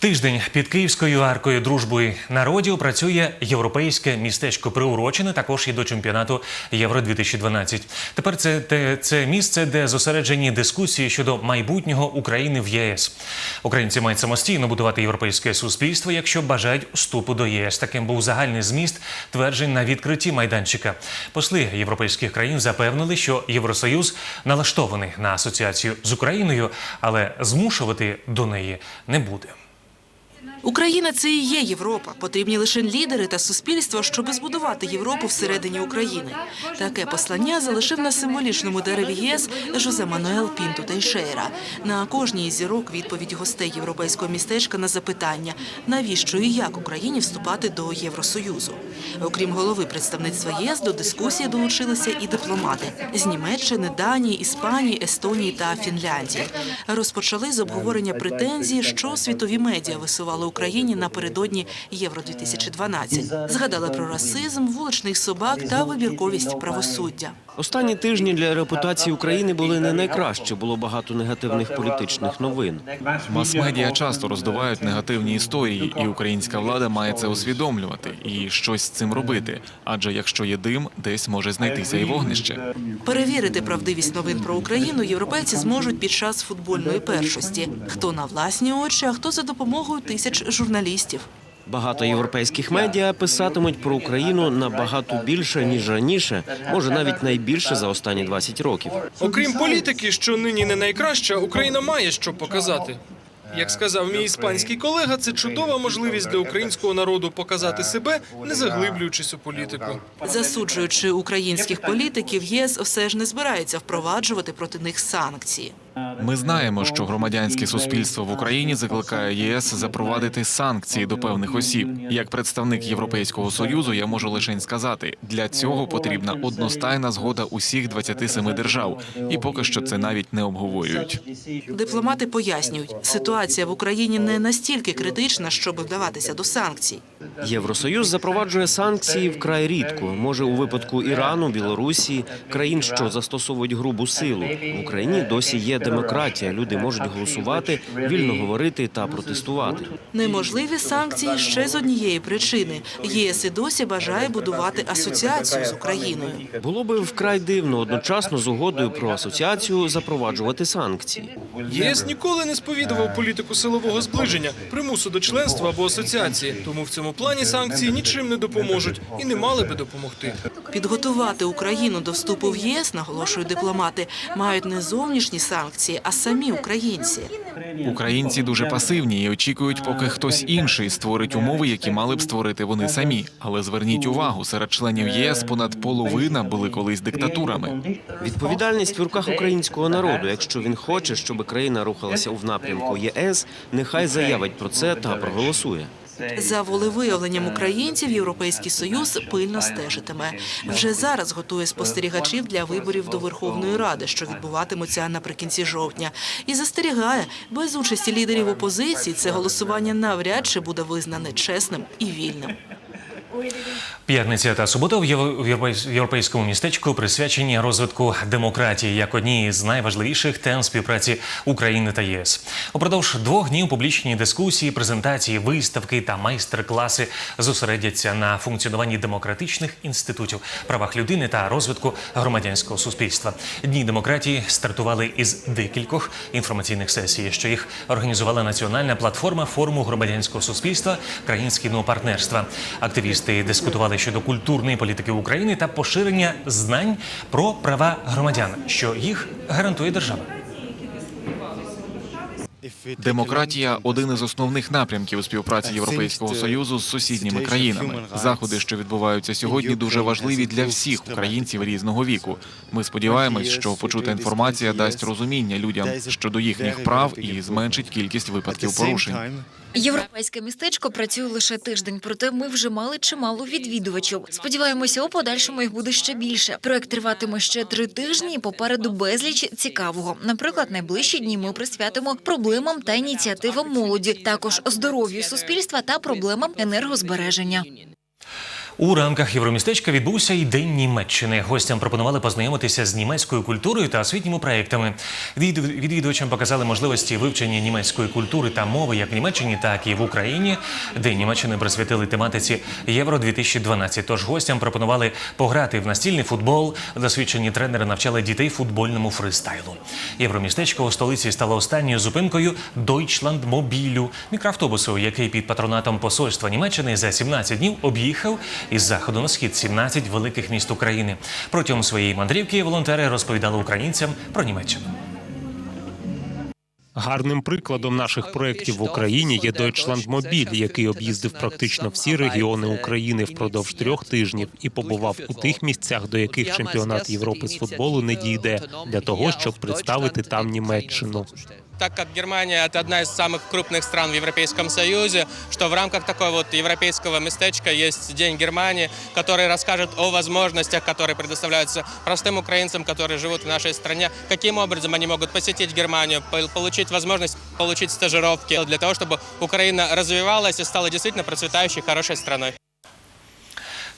Тиждень під Київською аркою дружби народів працює європейське містечко приурочене також і до чемпіонату Євро 2012 Тепер це, те- це місце, де зосереджені дискусії щодо майбутнього України в ЄС. Українці мають самостійно будувати європейське суспільство, якщо бажають вступу до ЄС. Таким був загальний зміст тверджень на відкритті майданчика. Посли європейських країн запевнили, що Євросоюз налаштований на асоціацію з Україною, але змушувати до неї не буде. Україна це і є Європа. Потрібні лише лідери та суспільство, щоб збудувати Європу всередині України. Таке послання залишив на символічному дереві ЄС Жозе Мануел Пінту Тейшейра. На кожній із зірок відповідь гостей європейського містечка на запитання, навіщо і як Україні вступати до Євросоюзу. Окрім голови представництва ЄС, до дискусії долучилися і дипломати з Німеччини, Данії, Іспанії, Естонії та Фінляндії. Розпочали з обговорення претензій, що світові медіа висували Україні напередодні Євро 2012 Згадали про расизм, вуличних собак та вибірковість правосуддя. Останні тижні для репутації України були не найкраще. Було багато негативних політичних новин. Мас-медіа часто роздувають негативні історії, і українська влада має це усвідомлювати і щось з цим робити. Адже якщо є дим, десь може знайтися і вогнище. Перевірити правдивість новин про Україну європейці зможуть під час футбольної першості. Хто на власні очі, а хто за допомогою тисяч журналістів. Багато європейських медіа писатимуть про Україну набагато більше ніж раніше, може навіть найбільше за останні 20 років. Окрім політики, що нині не найкраща, Україна має що показати. Як сказав мій іспанський колега, це чудова можливість для українського народу показати себе, не заглиблюючись у політику. Засуджуючи українських політиків, єС все ж не збирається впроваджувати проти них санкції. Ми знаємо, що громадянське суспільство в Україні закликає єС запровадити санкції до певних осіб. Як представник Європейського союзу, я можу лише сказати, для цього потрібна одностайна згода усіх 27 держав, і поки що це навіть не обговорюють. Дипломати пояснюють, ситуація в Україні не настільки критична, щоб вдаватися до санкцій. Євросоюз запроваджує санкції вкрай рідко. Може, у випадку Ірану, Білорусі, країн, що застосовують грубу силу. В Україні досі є демократія. Люди можуть голосувати, вільно говорити та протестувати. Неможливі санкції ще з однієї причини. ЄС і досі бажає будувати асоціацію з Україною. Було би вкрай дивно одночасно з угодою про асоціацію запроваджувати санкції. ЄС ніколи не сповідував політику силового зближення, примусу до членства або асоціації. Тому в цьому плані санкції нічим не допоможуть і не мали би допомогти. Підготувати Україну до вступу в ЄС, наголошують дипломати, мають не зовнішні санкції, а самі українці. Українці дуже пасивні і очікують, поки хтось інший створить умови, які мали б створити вони самі. Але зверніть увагу, серед членів ЄС понад половина були колись диктатурами. Відповідальність в руках українського народу. Якщо він хоче, щоб країна рухалася в напрямку ЄС, нехай заявить про це та проголосує. За волевиявленням українців Європейський Союз пильно стежитиме. Вже зараз готує спостерігачів для виборів до Верховної Ради, що відбуватимуться наприкінці жовтня, і застерігає, без участі лідерів опозиції це голосування навряд чи буде визнане чесним і вільним. П'ятниця та субота в Єв- в європейсь- в європейському містечку присвячені розвитку демократії як одній з найважливіших тем співпраці України та ЄС. Упродовж двох днів публічні дискусії, презентації, виставки та майстер-класи зосередяться на функціонуванні демократичних інститутів, правах людини та розвитку громадянського суспільства. Дні демократії стартували із декількох інформаційних сесій, що їх організувала національна платформа форуму громадянського суспільства країн східного партнерства. Активісти дискутували щодо культурної політики України та поширення знань про права громадян, що їх гарантує держава. Демократія один із основних напрямків співпраці Європейського союзу з сусідніми країнами. Заходи, що відбуваються сьогодні, дуже важливі для всіх українців різного віку. Ми сподіваємось, що почута інформація дасть розуміння людям щодо їхніх прав і зменшить кількість випадків порушень. Європейське містечко працює лише тиждень, проте ми вже мали чимало відвідувачів. Сподіваємося, у подальшому їх буде ще більше. Проект триватиме ще три тижні. і Попереду безліч цікавого. Наприклад, найближчі дні ми присвятимо проблемам та ініціативам молоді, також здоров'ю суспільства та проблемам енергозбереження. У рамках Євромістечка відбувся і День Німеччини. Гостям пропонували познайомитися з німецькою культурою та освітніми проектами. Від- Відвідувачам показали можливості вивчення німецької культури та мови як в Німеччині, так і в Україні. День Німеччини присвятили тематиці Євро 2012 Тож гостям пропонували пограти в настільний футбол. Досвідчені тренери навчали дітей футбольному фристайлу. Євромістечко у столиці стало останньою зупинкою Deutschland Мобілю, мікроавтобусу, який під патронатом посольства Німеччини за 17 днів об'їхав із заходу на схід 17 великих міст України. Протягом своєї мандрівки волонтери розповідали українцям про Німеччину. Гарним прикладом наших проєктів в Україні є Deutschland Мобіль, який об'їздив практично всі регіони України впродовж трьох тижнів і побував у тих місцях, до яких чемпіонат Європи з футболу не дійде, для того, щоб представити там Німеччину. Так как Германия это одна из самых крупных стран в Европейском Союзе, что в рамках такого вот европейского местечка есть День Германии, который расскажет о возможностях, которые предоставляются простым украинцам, которые живут в нашей стране, каким образом они могут посетить Германию, пол- получить возможность получить стажировки для того, чтобы Украина развивалась и стала действительно процветающей, хорошей страной.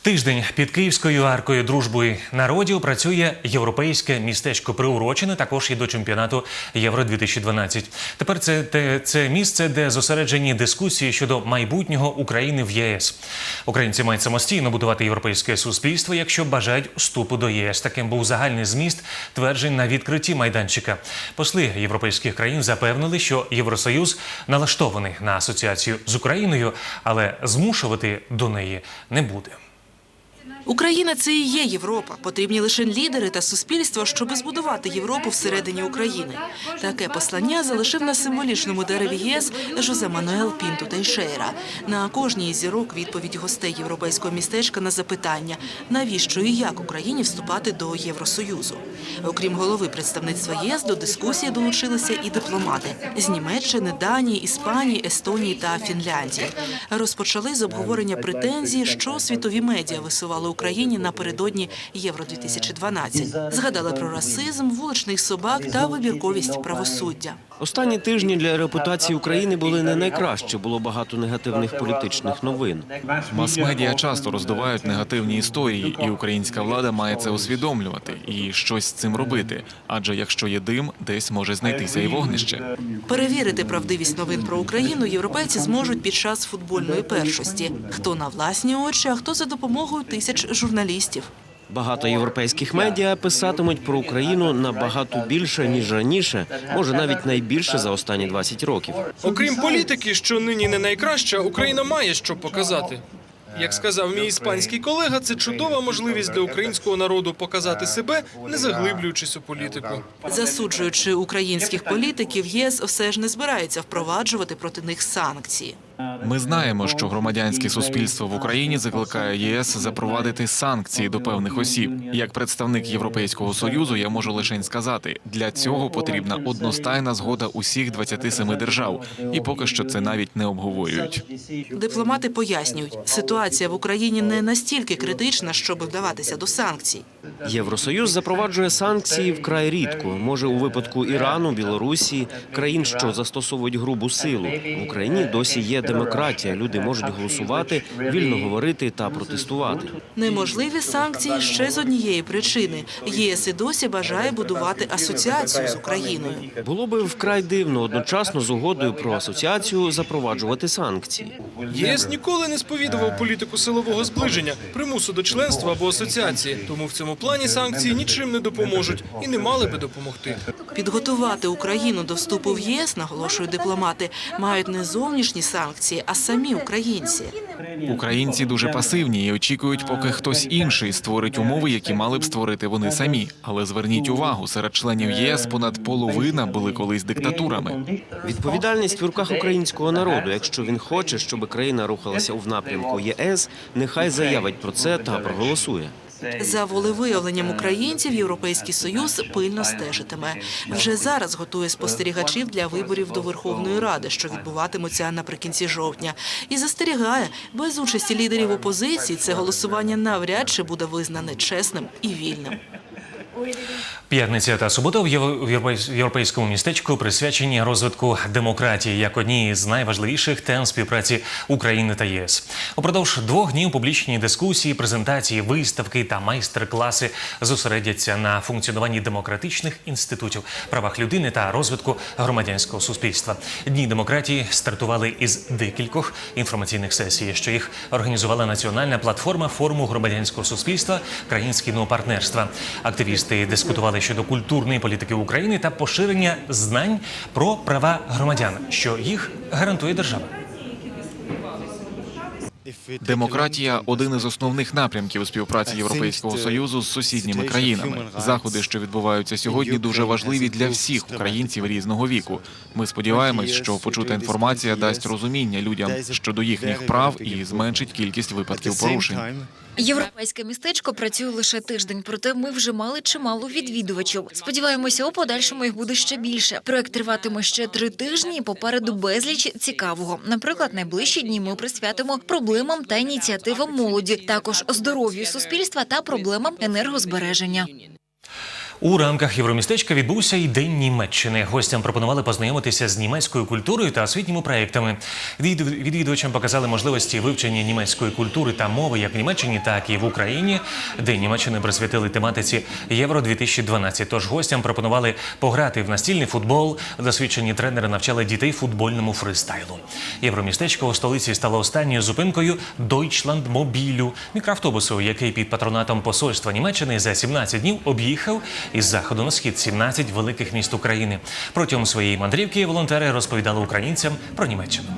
Тиждень під Київською аркою дружби народів працює європейське містечко приурочене також і до чемпіонату Євро 2012 Тепер це, те- це місце, де зосереджені дискусії щодо майбутнього України в ЄС. Українці мають самостійно будувати європейське суспільство, якщо бажають вступу до ЄС. Таким був загальний зміст тверджень на відкритті майданчика. Посли європейських країн запевнили, що Євросоюз налаштований на асоціацію з Україною, але змушувати до неї не буде. Україна це і є Європа. Потрібні лише лідери та суспільство, щоб збудувати Європу всередині України. Таке послання залишив на символічному дереві ЄС Жозе Мануел Пінту Тейшейра. На кожній зірок відповідь гостей європейського містечка на запитання, навіщо і як Україні вступати до Євросоюзу. Окрім голови представництва ЄС, до дискусії долучилися і дипломати з Німеччини, Данії, Іспанії, Естонії та Фінляндії. Розпочали з обговорення претензій, що світові медіа висували Україні напередодні Євро 2012 Згадали про расизм, вуличних собак та вибірковість правосуддя. Останні тижні для репутації України були не найкраще. Було багато негативних політичних новин. Мас-медіа часто роздувають негативні історії, і українська влада має це усвідомлювати і щось з цим робити. Адже якщо є дим, десь може знайтися і вогнище. Перевірити правдивість новин про Україну європейці зможуть під час футбольної першості. Хто на власні очі, а хто за допомогою тисяч журналістів. Багато європейських медіа писатимуть про Україну набагато більше ніж раніше, може навіть найбільше за останні 20 років. Окрім політики, що нині не найкраща, Україна має що показати. Як сказав мій іспанський колега, це чудова можливість для українського народу показати себе, не заглиблюючись у політику. Засуджуючи українських політиків, єС все ж не збирається впроваджувати проти них санкції. Ми знаємо, що громадянське суспільство в Україні закликає єС запровадити санкції до певних осіб. Як представник Європейського союзу, я можу лише сказати, для цього потрібна одностайна згода усіх 27 держав, і поки що це навіть не обговорюють. Дипломати пояснюють, ситуація в Україні не настільки критична, щоб вдаватися до санкцій. Євросоюз запроваджує санкції вкрай рідко. Може, у випадку Ірану, Білорусі, країн, що застосовують грубу силу. В Україні досі є демократія. Люди можуть голосувати, вільно говорити та протестувати. Неможливі санкції ще з однієї причини. ЄС і досі бажає будувати асоціацію з Україною. Було би вкрай дивно одночасно з угодою про асоціацію запроваджувати санкції. ЄС ніколи не сповідував політику силового зближення, примусу до членства або асоціації. Тому в цьому плані санкції нічим не допоможуть і не мали би допомогти. Підготувати Україну до вступу в ЄС, наголошують дипломати, мають не зовнішні санкції, а самі українці. Українці дуже пасивні і очікують, поки хтось інший створить умови, які мали б створити вони самі. Але зверніть увагу, серед членів ЄС понад половина були колись диктатурами. Відповідальність в руках українського народу. Якщо він хоче, щоб країна рухалася в напрямку ЄС, нехай заявить про це та проголосує. За волевиявленням українців Європейський Союз пильно стежитиме. Вже зараз готує спостерігачів для виборів до Верховної Ради, що відбуватимуться наприкінці жовтня, і застерігає, без участі лідерів опозиції це голосування навряд чи буде визнане чесним і вільним. П'ятниця та субота в Євро- в європейсь- в європейському містечку присвячені розвитку демократії як одній з найважливіших тем співпраці України та ЄС. Упродовж двох днів публічні дискусії, презентації, виставки та майстер-класи зосередяться на функціонуванні демократичних інститутів, правах людини та розвитку громадянського суспільства. Дні демократії стартували із декількох інформаційних сесій, що їх організувала національна платформа форуму громадянського суспільства Країнського партнерства. Активісти дискутували щодо культурної політики України та поширення знань про права громадян, що їх гарантує держава. Демократія один із основних напрямків співпраці Європейського союзу з сусідніми країнами. Заходи, що відбуваються сьогодні, дуже важливі для всіх українців різного віку. Ми сподіваємось, що почута інформація дасть розуміння людям щодо їхніх прав і зменшить кількість випадків порушень. Європейське містечко працює лише тиждень, проте ми вже мали чимало відвідувачів. Сподіваємося, у подальшому їх буде ще більше. Проект триватиме ще три тижні. Попереду безліч цікавого. Наприклад, найближчі дні ми присвятимо проблемам та ініціативам молоді, також здоров'ю суспільства та проблемам енергозбереження. У рамках Євромістечка відбувся і День Німеччини. Гостям пропонували познайомитися з німецькою культурою та освітніми проектами. Від- Відвідувачам показали можливості вивчення німецької культури та мови як в Німеччині, так і в Україні. День Німеччини присвятили тематиці Євро 2012 Тож гостям пропонували пограти в настільний футбол. Досвідчені тренери навчали дітей футбольному фристайлу. Євромістечко у столиці стало останньою зупинкою Deutschland Мобілю, мікроавтобусу, який під патронатом посольства Німеччини за 17 днів об'їхав із заходу на схід 17 великих міст України. Протягом своєї мандрівки волонтери розповідали українцям про Німеччину.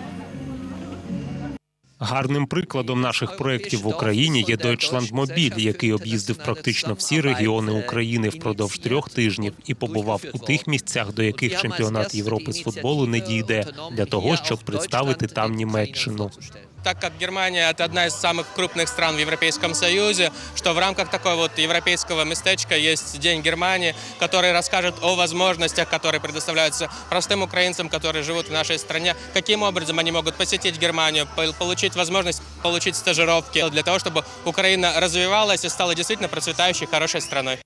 Гарним прикладом наших проєктів в Україні є Deutschland який об'їздив практично всі регіони України впродовж трьох тижнів і побував у тих місцях, до яких чемпіонат Європи з футболу не дійде, для того, щоб представити там Німеччину. Так как Германия это одна из самых крупных стран в Европейском Союзе, что в рамках такого вот европейского местечка есть День Германии, который расскажет о возможностях, которые предоставляются простым украинцам, которые живут в нашей стране, каким образом они могут посетить Германию, пол- получить возможность получить стажировки для того, чтобы Украина развивалась и стала действительно процветающей, хорошей страной.